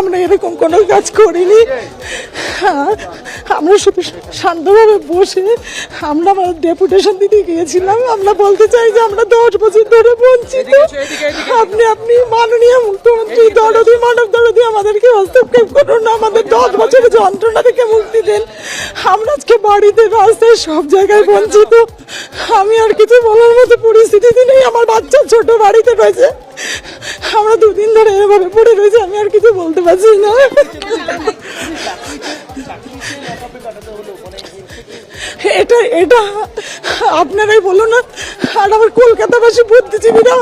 আমরা এরকম কোনো কাজ করিনি। হ্যাঁ, আমরা শুধু শান্তভাবে বসে আমরা আমার ডেপুটেশন দিতে গিয়েছিলাম। আমরা বলতে চাই যে আমরা দশ বছর ধরে বঞ্চিত। আপনি আপনি মাননীয় মুখ্যমন্ত্রী দরদি মানব দরদি আমাদেরকে হস্তক্ষেপ করুন আমাদের দশ বছরের যন্ত্রণা থেকে মুক্তি দেন। আমরা আজকে বাড়িতে রাস্তায় সব জায়গায় বঞ্চিত। আমি আর কিছু বলার মতো পরিস্থিতিতে নেই। আমার বাচ্চা ছোট বাড়িতে রয়েছে। আমরা দুদিন ধরে এভাবে পড়ে রয়েছে আমি আর কিছু বলতে পারছি না এটা এটা আপনারাই বলুন না। আর আমার কলকাতাবাসী বুদ্ধিজীবীরা,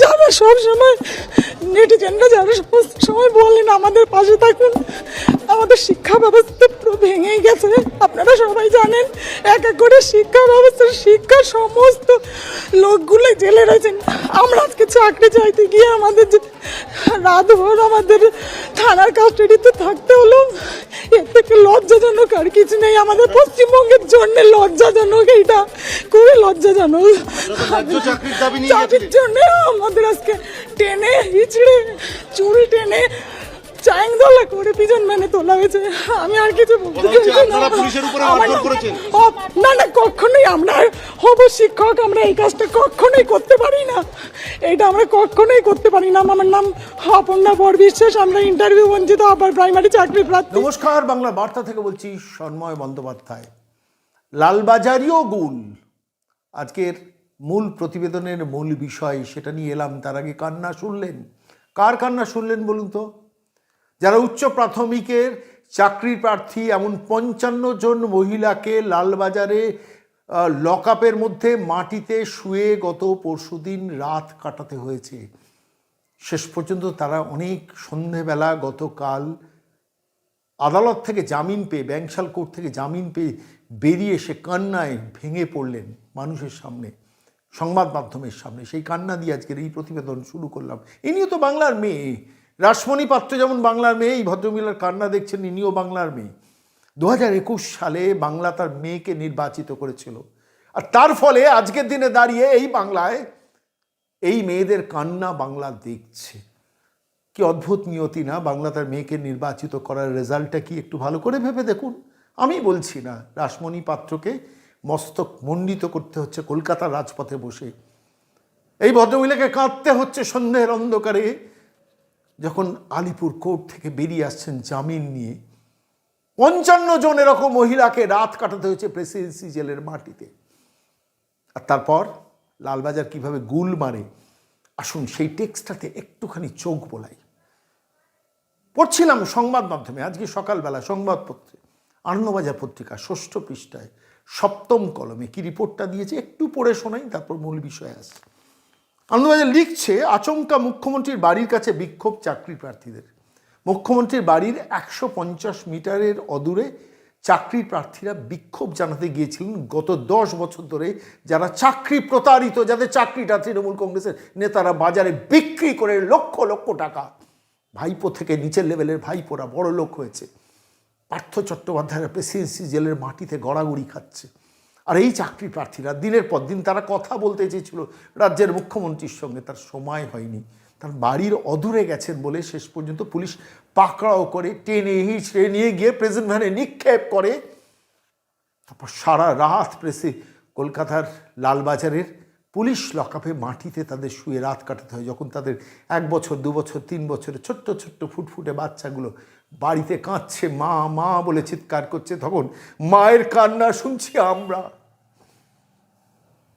যারা সব সময় নেটিজেনরা যারা সমস্ত সময় বলেন আমাদের পাশে থাকুন, আমাদের শিক্ষা ব্যবস্থা পুরো ভেঙেই গেছে। আপনারা সবাই জানেন, এক এক করে শিক্ষা ব্যবস্থার শিক্ষা সমস্ত লোকগুলো জেলে রয়েছেন। আমরা আজকে চাকরি চাইতে গিয়ে আমাদের যে রাতভর আমাদের থানার কাস্টাডিতে থাকতে হলো, এর থেকে লজ্জাজনক আর কিছু নেই। আমাদের পশ্চিমবঙ্গের জন্য লজ্জাজনক এইটা। খুবই লজ্জাজনক। চাকরির। জন্য আমাদের আজকে টেনে হিচড়ে চুল টেনে চাংদোলা করে পিছন মেনে তোলা হয়েছে। আমি আর কিছু বলতে চাইছি না। না না কখনোই আমরা হব শিক্ষক আমরা এই কাজটা কখনোই করতে পারি না। এটা আমরা কখনোই করতে পারি না। আমার নাম অপর্ণা বর বিশ্বাস। আমরা ইন্টারভিউ বঞ্চিত আবার প্রাইমারি চাকরি প্রার্থী। নমস্কার বাংলা বার্তা থেকে বলছি সন্ময় বন্দ্যোপাধ্যায়। লালবাজারিও গুল আজকের মূল প্রতিবেদনের মূল বিষয় সেটা নিয়ে এলাম, তার আগে কান্না শুনলেন। কার কান্না শুনলেন বলুন তো? যারা উচ্চ প্রাথমিকের চাকরি প্রার্থী, এমন পঞ্চান্ন জন মহিলাকে লালবাজারে লকআপের মধ্যে মাটিতে শুয়ে গত পরশুদিন রাত কাটাতে হয়েছে। শেষ পর্যন্ত তারা অনেক সন্ধেবেলা গতকাল আদালত থেকে জামিন পেয়ে ব্যাংশাল কোর্ট থেকে জামিন পেয়ে বেরিয়ে এসে কান্নায় ভেঙে পড়লেন মানুষের সামনে, সংবাদ মাধ্যমের সামনে। সেই কান্না দিয়ে আজকের এই প্রতিবেদন শুরু করলাম। ইনিও তো বাংলার মেয়ে। রাসমণি পাত্র যেমন বাংলার মেয়ে, এই ভদ্রমহিলার কান্না দেখছেন, ইনিও বাংলার মেয়ে। দু হাজার একুশ সালে বাংলা তার মেয়েকে নির্বাচিত করেছিল। আর তার ফলে আজকের দিনে দাঁড়িয়ে এই বাংলায় এই মেয়েদের কান্না বাংলা দেখছে। কি অদ্ভুত নিয়তি না, বাংলা তার মেয়েকে নির্বাচিত করার রেজাল্টটা কি একটু ভালো করে ভেবে দেখুন। আমি বলছি না, রাসমণি পাত্রকে মস্তক মণ্ডিত করতে হচ্ছে কলকাতার রাজপথে বসে। এই ভদ্রমহিলাকে কাঁদতে হচ্ছে সন্ধ্যের অন্ধকারে। যখন আলিপুর কোর্ট থেকে বেরিয়ে আসছেন জামিন নিয়ে, পঞ্চান্ন জন এরকম মহিলাকে রাত কাটাতে হয়েছে প্রেসিডেন্সি জেলের মাটিতে। আর তারপর লালবাজার কীভাবে গুল মারে, আসুন সেই টেক্সটটাতে একটুখানি চোখ বোলাই। পড়ছিলাম সংবাদ মাধ্যমে, আজকে সকালবেলা সংবাদপত্রে। আনন্দবাজার পত্রিকা, ষষ্ঠ পৃষ্ঠায়, সপ্তম কলমে কি রিপোর্টটা দিয়েছে? একটু পড়ে শোনাই, তারপর মূল বিষয়ে আসে আনন্দবাজার লিখছে, আচমকা মুখ্যমন্ত্রীর বাড়ির কাছে বিক্ষোভ চাকরি প্রার্থীদের। মুখ্যমন্ত্রীর বাড়ির একশো পঞ্চাশ মিটারের অদূরে চাকরি প্রার্থীরা বিক্ষোভ জানাতে গিয়েছিলেন গত দশ বছর ধরে। যারা চাকরি প্রতারিত, যাদের চাকরিটা তৃণমূল কংগ্রেসের নেতারা বাজারে বিক্রি করে লক্ষ লক্ষ টাকা। ভাইপো থেকে নিচের লেভেলের ভাইপোরা বড় লোক হয়েছে। পার্থ চট্টোপাধ্যায়ের প্রেসিডেন্সি জেলের মাটিতে গড়াগড়ি খাচ্ছে। আর এই চাকরি প্রার্থীরা দিনের পর দিন তারা কথা বলতে চেয়েছিল, রাজ্যের মুখ্যমন্ত্রীর সঙ্গে। তার সময় হয়নি। তার বাড়ির অদূরে গেছেন বলে শেষ পর্যন্ত পুলিশ পাকড়াও করে, টেনে হিঁচড়ে নিয়ে গিয়ে প্রেজেন্ট ভ্যানে নিক্ষেপ করে। তারপর সারা রাত প্রেসে কলকাতার লালবাজারের পুলিশ লকআপে মাটিতে তাদের শুয়ে রাত কাটাতে হয়, যখন তাদের এক বছর, দু বছর, তিন বছরের ছোট্ট ছোট্ট ফুটফুটে বাচ্চাগুলো বাড়িতে কাঁদছে, মা মা বলে চিৎকার করছে, তখন মায়ের কান্না শুনছি আমরা।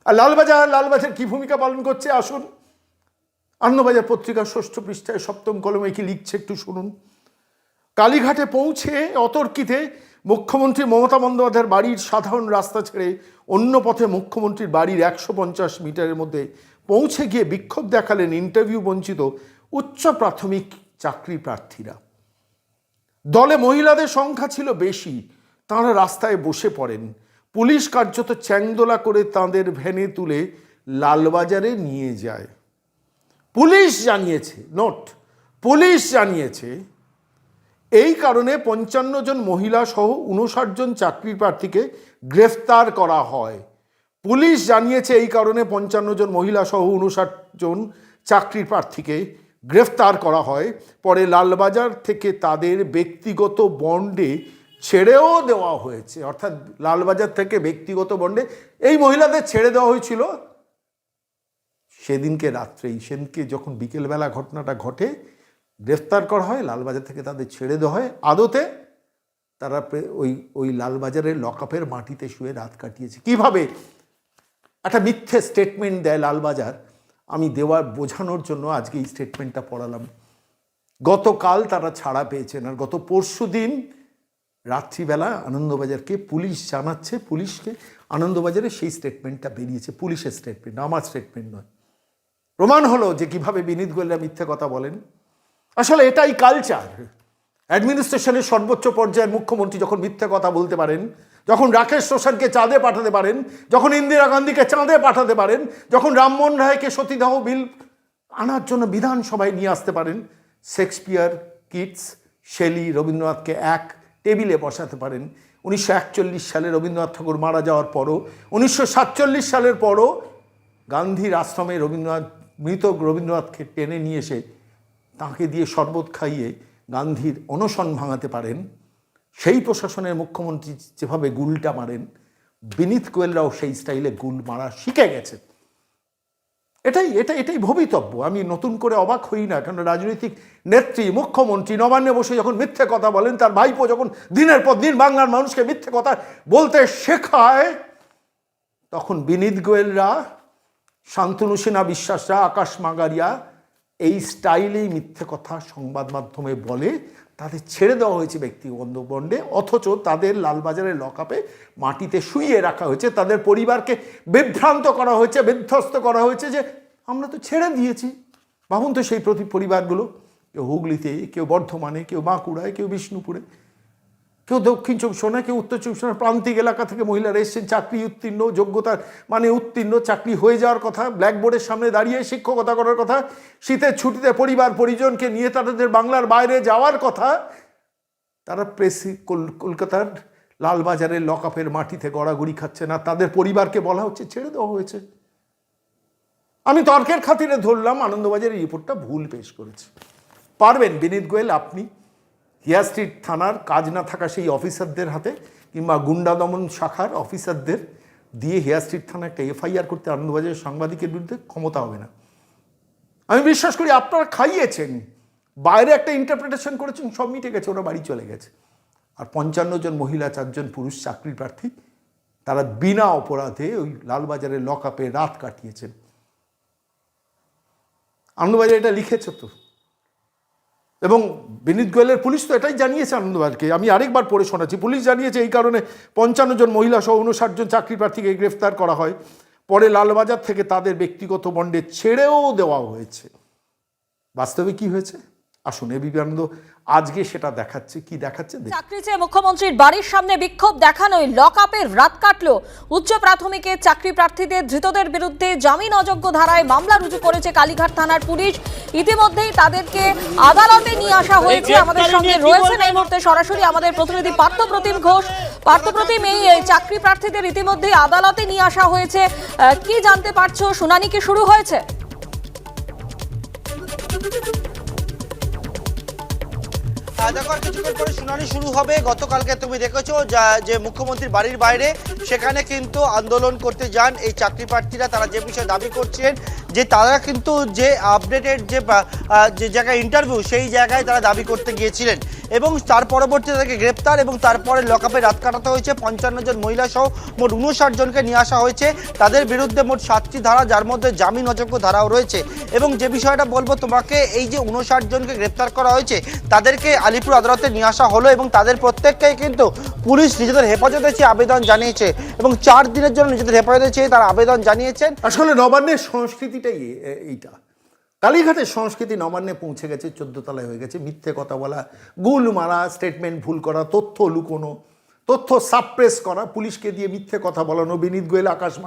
আর লালবাজার লালবাজার কি ভূমিকা পালন করছে? আসুন। আনন্দবাজার পত্রিকার ষষ্ঠ পৃষ্ঠায় সপ্তম কলমে কি লিখছে একটু শুনুন। কালীঘাটে পৌঁছে অতর্কিতে মুখ্যমন্ত্রী মমতা বন্দ্যোপাধ্যায়ের বাড়ির সাধারণ রাস্তা ছেড়ে অন্য পথে মুখ্যমন্ত্রীর বাড়ির একশো পঞ্চাশ মিটারের মধ্যে পৌঁছে গিয়ে বিক্ষোভ দেখালেন ইন্টারভিউ বঞ্চিত উচ্চ প্রাথমিক চাকরি প্রার্থীরা। দলে মহিলাদের সংখ্যা ছিল বেশি, তাঁরা রাস্তায় বসে পড়েন। পুলিশ কার্যত চ্যাংদোলা করে তাঁদের ভ্যানে তুলে লালবাজারে নিয়ে যায়। পুলিশ জানিয়েছে, নোট, পুলিশ জানিয়েছে এই কারণে পঞ্চান্ন জন মহিলা সহ উনষাট জন চাকরি প্রার্থীকে গ্রেফতার করা হয়। পুলিশ জানিয়েছে এই কারণে পঞ্চান্ন জন মহিলা সহ উনষাট জন চাকরি প্রার্থীকে গ্রেফতার করা হয়। পরে লালবাজার থেকে তাদের ব্যক্তিগত বন্ডে ছেড়েও দেওয়া হয়েছে। অর্থাৎ লালবাজার থেকে ব্যক্তিগত বন্ডে এই মহিলাদের ছেড়ে দেওয়া হয়েছিল। সেদিনকে রাত্রেই, সেদিনকে যখন বিকেলবেলা ঘটনাটা ঘটে গ্রেফতার করা হয়, লালবাজার থেকে তাদের ছেড়ে দেওয়া হয়। আদতে তারা ওই ওই লালবাজারের লকআপের মাটিতে শুয়ে রাত কাটিয়েছে। কীভাবে? একটা মিথ্যে স্টেটমেন্ট দেয় লালবাজার। আমি দেওয়ার বোঝানোর জন্য আজকে এই স্টেটমেন্টটা পড়ালাম। গতকাল তারা ছাড়া পেয়েছেন আর গত পরশু দিন রাত্রিবেলা আনন্দবাজারকে পুলিশ জানাচ্ছে, পুলিশকে আনন্দবাজারে সেই স্টেটমেন্টটা বেরিয়েছে। পুলিশের স্টেটমেন্ট আমার স্টেটমেন্ট নয়। প্রমাণ হলো যে কীভাবে বিনীত গোয়েলরা মিথ্যে কথা বলেন। আসলে এটাই কালচার অ্যাডমিনিস্ট্রেশনের সর্বোচ্চ পর্যায়ের মুখ্যমন্ত্রী যখন মিথ্যে কথা বলতে পারেন, যখন রাকেশ রোশনকে চাঁদে পাঠাতে পারেন, যখন ইন্দিরা গান্ধীকে চাঁদে পাঠাতে পারেন, যখন রামমোহন রায়কে সতীদাহ বিল আনার জন্য বিধানসভায় নিয়ে আসতে পারেন, শেক্সপিয়ার, কিটস, শেলি, রবীন্দ্রনাথকে এক টেবিলে বসাতে পারেন। উনিশশো একচল্লিশ সালে রবীন্দ্রনাথ ঠাকুর মারা যাওয়ার পরও, উনিশশো সাতচল্লিশ সালের পরও গান্ধীর আশ্রমে রবীন্দ্রনাথ, মৃত রবীন্দ্রনাথকে টেনে নিয়ে এসে তাকে দিয়ে শরবত খাইয়ে গান্ধীর অনশন ভাঙাতে পারেন, সেই প্রশাসনের মুখ্যমন্ত্রী যেভাবে গুলটা মারেন, বিনীত কোয়েলরাও সেই স্টাইলে গুল মারা শিখে গেছে। এটাই, এটা, এটাই ভবিতব্য। আমি নতুন করে অবাক হই না কারণ রাজনৈতিক নেত্রী, মুখ্যমন্ত্রী নবান্নে বসে যখন মিথ্যে কথা বলেন, তার ভাইপো যখন দিনের পর দিন বাংলার মানুষকে মিথ্যে কথা বলতে শেখায়, তখন বিনীত গোয়েলরা, শান্তনু সিনহা বিশ্বাসরা, আকাশ মাগারিয়া এই স্টাইলেই মিথ্যে কথা সংবাদ মাধ্যমে বলে তাদের ছেড়ে দেওয়া হয়েছে ব্যক্তিগত বন্ডে অথচ তাদের লালবাজারের লকআপে মাটিতে শুইয়ে রাখা হয়েছে, তাদের পরিবারকে বিভ্রান্ত করা হয়েছে, বিধ্বস্ত করা হয়েছে যে, আমরা তো ছেড়ে দিয়েছি। ভাবুন তো সেই প্রতি পরিবারগুলো, কেউ হুগলিতে, কেউ বর্ধমানে, কেউ বাঁকুড়ায়, কেউ বিষ্ণুপুরে। কেউ দক্ষিণ চব্বিশ পরগনা কেউ উত্তর চব্বিশ পরগনা প্রান্তিক এলাকা থেকে মহিলারা এসেছেন। চাকরি উত্তীর্ণ যোগ্যতার মানে উত্তীর্ণ, চাকরি হয়ে যাওয়ার কথা, ব্ল্যাকবোর্ডের সামনে দাঁড়িয়ে শিক্ষকতা করার কথা, শীতের ছুটিতে পরিবার পরিজনকে নিয়ে তাদের বাংলার বাইরে যাওয়ার কথা, তারা প্রেসি কল- কলকাতার লালবাজারের লকআপের মাটিতে গড়াগড়ি খাচ্ছে না, তাদের পরিবারকে বলা হচ্ছে ছেড়ে দেওয়া হয়েছে। আমি তর্কের খাতিরে ধরলাম, আনন্দবাজারের রিপোর্টটা ভুল পেশ করেছে। পারবেন, বিনীত গোয়েল, আপনি হিয়া স্ট্রিট থানার কাজ না থাকা সেই অফিসারদের হাতে কিংবা গুন্ডা দমন শাখার অফিসারদের দিয়ে হেয়ার স্ট্রিট থানা একটা এফআইআর করতে আনন্দবাজারের সাংবাদিকের বিরুদ্ধে ক্ষমতা হবে না। আমি বিশ্বাস করি আপনারা খাইয়েছেন। বাইরে একটা ইন্টারপ্রিটেশন করেছেন, সব মিটে গেছে, ওরা বাড়ি চলে গেছে। আর পঞ্চান্ন জন মহিলা, চারজন পুরুষ চাকরি প্রার্থী, তারা বিনা অপরাধে ওই লালবাজারের লক আপে রাত কাটিয়েছেন। আনন্দবাজার এটা লিখেছে তো? এবং বিনীত গোয়েলের পুলিশ তো এটাই জানিয়েছে আনন্দবাজারকে আমি আরেকবার পড়ে শোনাচ্ছি। পুলিশ জানিয়েছে এই কারণে পঞ্চান্ন জন মহিলা সহ উনষাট জন চাকরি প্রার্থীকে গ্রেফতার করা হয়। পরে লালবাজার থেকে তাদের ব্যক্তিগত বন্ডে ছেড়েও দেওয়া হয়েছে। বাস্তবে কি হয়েছে? আসুন এবিপি আনন্দ আজকে সেটা দেখাচ্ছে কি দেখাচ্ছে চাকরি চেয়ে মুখ্যমন্ত্রীর বাড়ির সামনে বিক্ষোভ দেখানোয় লক আপের রাত কাটলো। উচ্চ প্রাথমিকের চাকরি প্রার্থীদের ধৃতদের বিরুদ্ধে জামিন অযোগ্য ধারায় মামলা রুজু করেছে কালীঘাট থানার পুলিশ। ইতিমধ্যেই তাদেরকে আদালতে নিয়ে আসা হয়েছে। আমাদের সঙ্গে রয়েছেন এই মুহূর্তে সরাসরি আমাদের প্রতিনিধি পার্থপ্রতিম ঘোষ। পার্থপ্রতিম এই এই চাকরি প্রার্থীদের ইতিমধ্যেই আদালতে নিয়ে আসা হয়েছে। আহ, কি জানতে পারছ? শুনানি কি শুরু হয়েছে? আহ, কিছুক্ষণ পরে শুনানি শুরু হবে। গতকালকে তুমি দেখেছ যে মুখ্যমন্ত্রীর বাড়ির বাইরে সেখানে কিন্তু আন্দোলন করতে যান এই চাকরি প্রার্থীরা। তারা যে বিষয়ে দাবি করছেন যে তারা কিন্তু যে আপডেটেড যে যে জায়গায় ইন্টারভিউ সেই জায়গায় তারা দাবি করতে গিয়েছিলেন। এবং তার পরবর্তীতে তাদেরকে গ্রেপ্তার এবং তারপরে লকআপে রাত কাটাতে হয়েছে। পঞ্চান্ন জন মহিলা সহ মোট উনষাট জনকে নিয়ে আসা হয়েছে। তাদের বিরুদ্ধে মোট সাতটি ধারা, যার মধ্যে জামিন অযোগ্য ধারাও রয়েছে। এবং যে বিষয়টা বলব, তোমাকে এই যে উনষাট জনকে গ্রেপ্তার করা হয়েছে, তাদেরকে আলিপুর আদালতে নিয়ে আসা হলো এবং তাদের প্রত্যেককেই কিন্তু পুলিশ নিজেদের হেফাজতে চেয়ে আবেদন জানিয়েছে। এবং চার দিনের জন্য নিজেদের হেফাজতে চেয়ে তারা আবেদন জানিয়েছেন। আসলে নবান্নের সংস্কৃতিটাই এইটা। কালীঘাটের সংস্কৃতি নবান্নে পৌঁছে গেছে তলায় হয়ে গেছে। মিথ্যে কথা বলা, গুল মারা স্টেটমেন্ট ভুল করা, তথ্য লুকোনো, তথ্য সাপ্রেস করা, পুলিশকে দিয়ে মিথ্যে কথা বলানো, বিনীত গোয়েল, আকাশ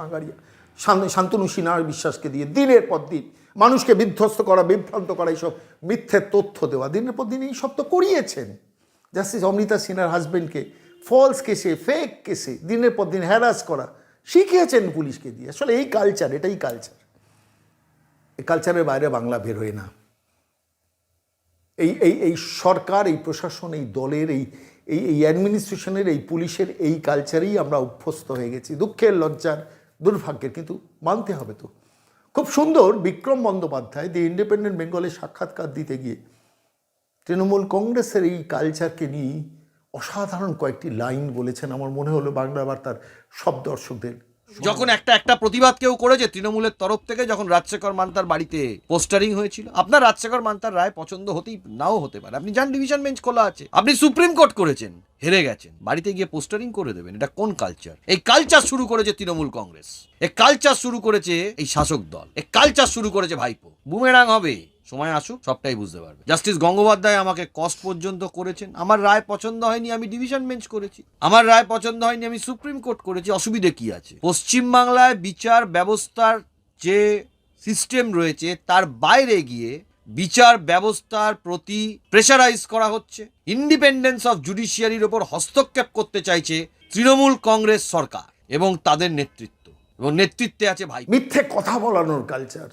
শান্ত- শান্তনু সিনহার বিশ্বাসকে দিয়ে দিনের পর দিন মানুষকে বিধ্বস্ত করা, বিভ্রান্ত করা, এইসব মিথ্যে তথ্য দেওয়া। দিনের পর দিন এইসব তো করিয়েছেন। জাস্টিস অমৃতা সিনহার হাজবেন্ডকে ফলস কেসে ফেক কেসে দিনের পর দিন হ্যারাস করা, শিখিয়েছেন পুলিশকে দিয়ে। আসলে এই কালচার এটাই কালচার এই কালচারের বাইরে বাংলা বের হয় না। এই এই এই সরকার, এই প্রশাসন, এই দলের, এই এই এই অ্যাডমিনিস্ট্রেশনের এই পুলিশের এই কালচারেই আমরা অভ্যস্ত হয়ে গেছি। দুঃখের, লজ্জার, দুর্ভাগ্যের, কিন্তু মানতে হবে তো। খুব সুন্দর বিক্রম বন্দ্যোপাধ্যায়, দি ইন্ডিপেন্ডেন্ট বেঙ্গলে সাক্ষাৎকার দিতে গিয়ে তৃণমূল কংগ্রেসের এই কালচারকে নিয়ে অসাধারণ কয়েকটি লাইন বলেছেন। আমার মনে হলো বাংলা বার্তার সব দর্শকদের। যখন একটা একটা প্রতিবাদ কেউ করেছে তৃণমূলের তরফ থেকে, যখন রাজশেখর মান্তার বাড়িতে পোস্টারিং হয়েছিল, আপনার রাজশেখর মান্তার রায় পছন্দ হতেই নাও হতে পারে। আপনি যান, ডিভিশন বেঞ্চ খোলা আছে। আপনি সুপ্রিম কোর্ট করেছেন, হেরে গেছেন, বাড়িতে গিয়ে পোস্টারিং করে দেবেন। এটা কোন কালচার এই কালচার শুরু করেছে তৃণমূল কংগ্রেস। এই কালচার শুরু করেছে এই শাসক দল। এই কালচার শুরু করেছে ভাইপো। বুমেরাং হবে। সময় আসুক, সবটাই বুঝতে পারবে। জাস্টিস গঙ্গোপাধ্যায় আমাকে কষ্ট পর্যন্ত করেছেন। আমার রায় পছন্দ হয়নি, আমি ডিভিশন বেঞ্চ করেছি। আমার রায় পছন্দ হয়নি, আমি সুপ্রিম কোর্ট করেছি। অসুবিধে কি আছে? পশ্চিমবাংলায় বিচার ব্যবস্থার যে সিস্টেম রয়েছে, তার বাইরে গিয়ে বিচার ব্যবস্থার প্রতি প্রেশারাইজ করা হচ্ছে। ইন্ডিপেন্ডেন্স অফ জুডিশিয়ারির ওপর হস্তক্ষেপ করতে চাইছে তৃণমূল কংগ্রেস সরকার এবং তাদের নেতৃত্ব। এবং নেতৃত্বে আছে ভাই মিথ্যে কথা বলানোর কালচার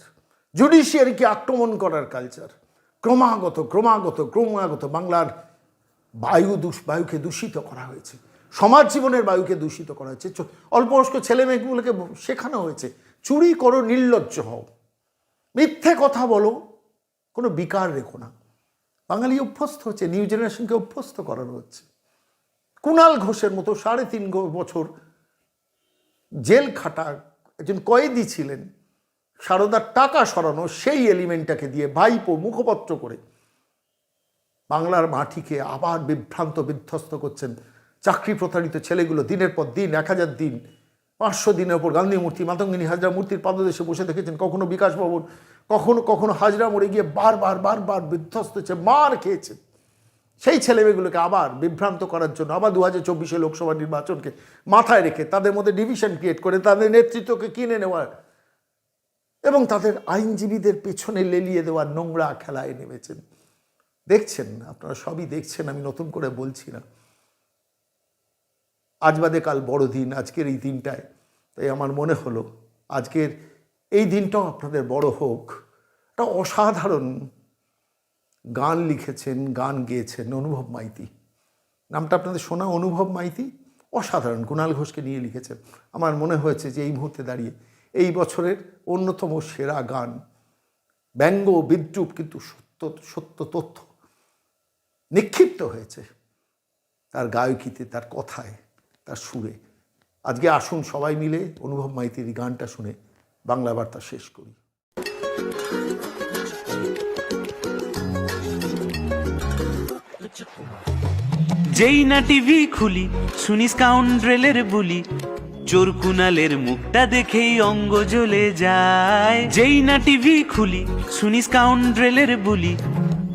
জুডিশিয়ারিকে আক্রমণ করার কালচার ক্রমাগত ক্রমাগত ক্রমাগত বাংলার বায়ু দূষ, বায়ুকে দূষিত করা হয়েছে। সমাজ জীবনের বায়ুকে দূষিত করা হয়েছে। অল্প বয়স্ক ছেলে মেয়েগুলোকে শেখানো হয়েছে, চুরি করো, নির্লজ্জ হও। মিথ্যে কথা বলো, কোনো বিকার রেখো না। বাঙালি অভ্যস্ত হচ্ছে নিউ জেনারেশনকে অভ্যস্ত করানো হচ্ছে। কুণাল ঘোষের মতো সাড়ে তিন বছর জেল খাটা একজন কয়েদি ছিলেন সারদার টাকা সরানো সেই এলিমেন্টটাকে দিয়ে ভাইপো মুখপত্র করে বাংলার মাটিকে আবার বিভ্রান্ত, বিধ্বস্ত করছেন চাকরি প্রতারিত ছেলেগুলো দিনের পর দিন, এক হাজার দিন, পাঁচশো দিনের ওপর গান্ধী মূর্তি, মাতঙ্গিনী হাজরা মূর্তির পাদদেশে বসে দেখেছেন কখনো বিকাশ ভবন, কখনো কখনো হাজরা মোড়ে গিয়ে বারবার বারবার বিধ্বস্ত হচ্ছে, মার খেয়েছে। সেই ছেলেমেয়েগুলোকে আবার বিভ্রান্ত করার জন্য আবার দু হাজার চব্বিশে লোকসভা নির্বাচনকে মাথায় রেখে তাদের মধ্যে ডিভিশন ক্রিয়েট করে তাদের নেতৃত্বকে কিনে নেওয়ার এবং তাদের আইনজীবীদের পেছনে লেলিয়ে দেওয়ার নোংরা খেলায় নেমেছেন। দেখছেন, আপনারা সবই দেখছেন, আমি নতুন করে বলছি না। আজ বাদে কাল বড় দিন আজকের এই দিনটায়। তাই আমার মনে হলো, আজকের এই দিনটাও আপনাদের বড় হোক। একটা অসাধারণ গান লিখেছেন, গান গেয়েছেন অনুভব মাইতি। নামটা আপনাদের শোনা অনুভব মাইতি? অসাধারণ কুণাল ঘোষকে নিয়ে লিখেছেন। আমার মনে হয়েছে যে এই মুহূর্তে দাঁড়িয়ে এই বছরের অন্যতম সেরা গান। ব্যঙ্গ বিদ্রুপ কিন্তু সত্য সত্য তথ্য। নিক্ষিপ্ত হয়েছে তার গায়কিতে, তার কথায়, তার সুরে। আজকে আসুন সবাই মিলে অনুভব মাইতির গানটা শুনে বাংলা বার্তা শেষ করি। যেই না টিভি খুলি শুনি স্কাউন্ড্রেলের বুলি। চোর কুনালের মুখটা দেখেই অঙ্গ জ্বলে যায়। যেই না টিভি খুলি শুনি স্কাউন্ড্রেলের বুলি।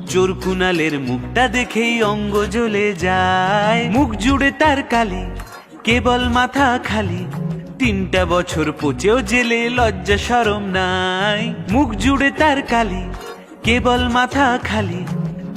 চোর কুনালের মুখটা দেখেই অঙ্গ জ্বলে যায়। মুখ জুড়ে তার কালি, কেবল মাথা খালি। তিনটা বছর পচেও জেলে লজ্জা সরম নাই। মুখ জুড়ে তার কালি, কেবল মাথা খালি।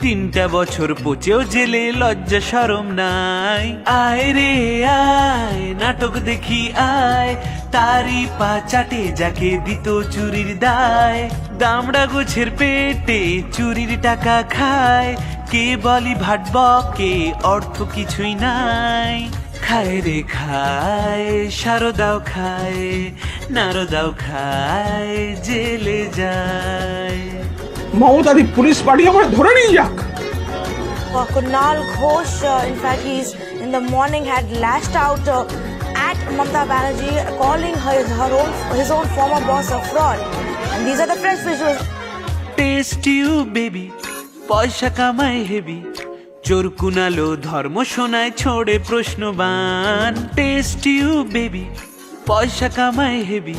তিনটা বছর পচেও জেলে লজ্জা সরম নাই। আয় রে, আয়, নাটক দেখি আয়। তারি পা চাটে যাকে দিত চুরির দায়। দামড়া গোছের পেটে চুরির টাকা খায়। কে বলি ভাটব কে অর্থ কিছুই নাই। খায় রে, খায় সারদাও খায়, নারদাও খায়, জেলে যায়। মমতাদি পুলিশ পার্টি আমার ধরে নিয়ে যাক Uh, Kunal Ghosh, uh, in fact, he's in the morning had lashed out uh, at Mamta Banerjee, calling her, her own his own former boss a fraud. And these are the fresh visuals. Test you baby পয়সা কামাই heavy চোর কুনালো ধর্ম শোনায় ছোড়ে প্রশ্নবান test you baby পয়সা কামাই heavy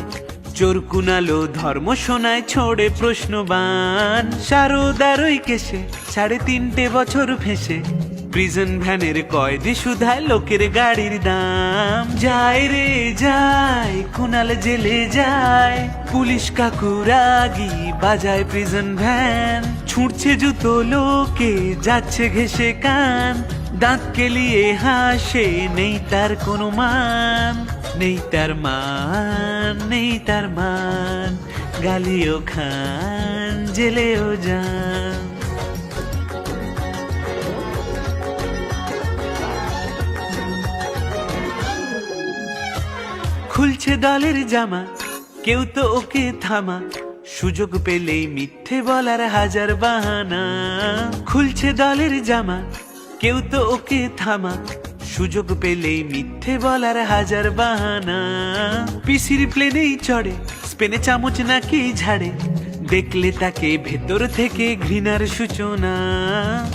চোর কুনালো ধর্ম শোনায়, ছোড়ে প্রশ্নবান। সারদারই কেসে সাড়ে তিনটে বছর ফেসে প্রিজন ভ্যানের কয়দি সুধায় লোকের গাড়ির দাম। যায় রে যায়, কুনাল জেলে যায়। পুলিশ কাকু রাগি, বাজায় প্রিজন ভ্যান ছুটছে জুতো লোকে, যাচ্ছে ঘেসে কান। দাঁত কেলিয়ে হাসে, নেই তার কোনো মান। নেই তার মান, নেই তার মান, গালিও খান, জেলেও যান। খুলছে দলের জামা, কেউ তো ওকে থামা, সুযোগ পেলেই মিথ্যে বলার হাজার বাহানা। খুলছে দলের জামা, কেউ তো ওকে থামা সুযোগ পেলেই মিথ্যে বলার হাজার বাহানা। পিসির প্লেনেই চড়ে, স্পেনে চামচ নাকি ঝাড়ে। দেখলে তাকে ভেতর থেকে ঘৃণার সূচনা।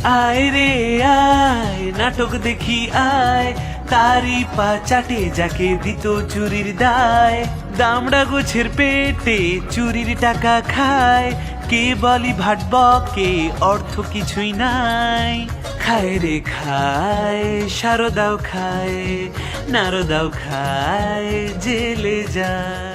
আয় রে আয়, নাটক দেখি আয়। তারি পা চাটে যাকে দিত চুরির দায়। দামড়া গোছের পেটে চুরির টাকা খায়। কে বলি ভাটব কে অর্থ কিছুই নাই। খায় রে খায় সারদাও খায় নারদাও খায় জেলে যায়।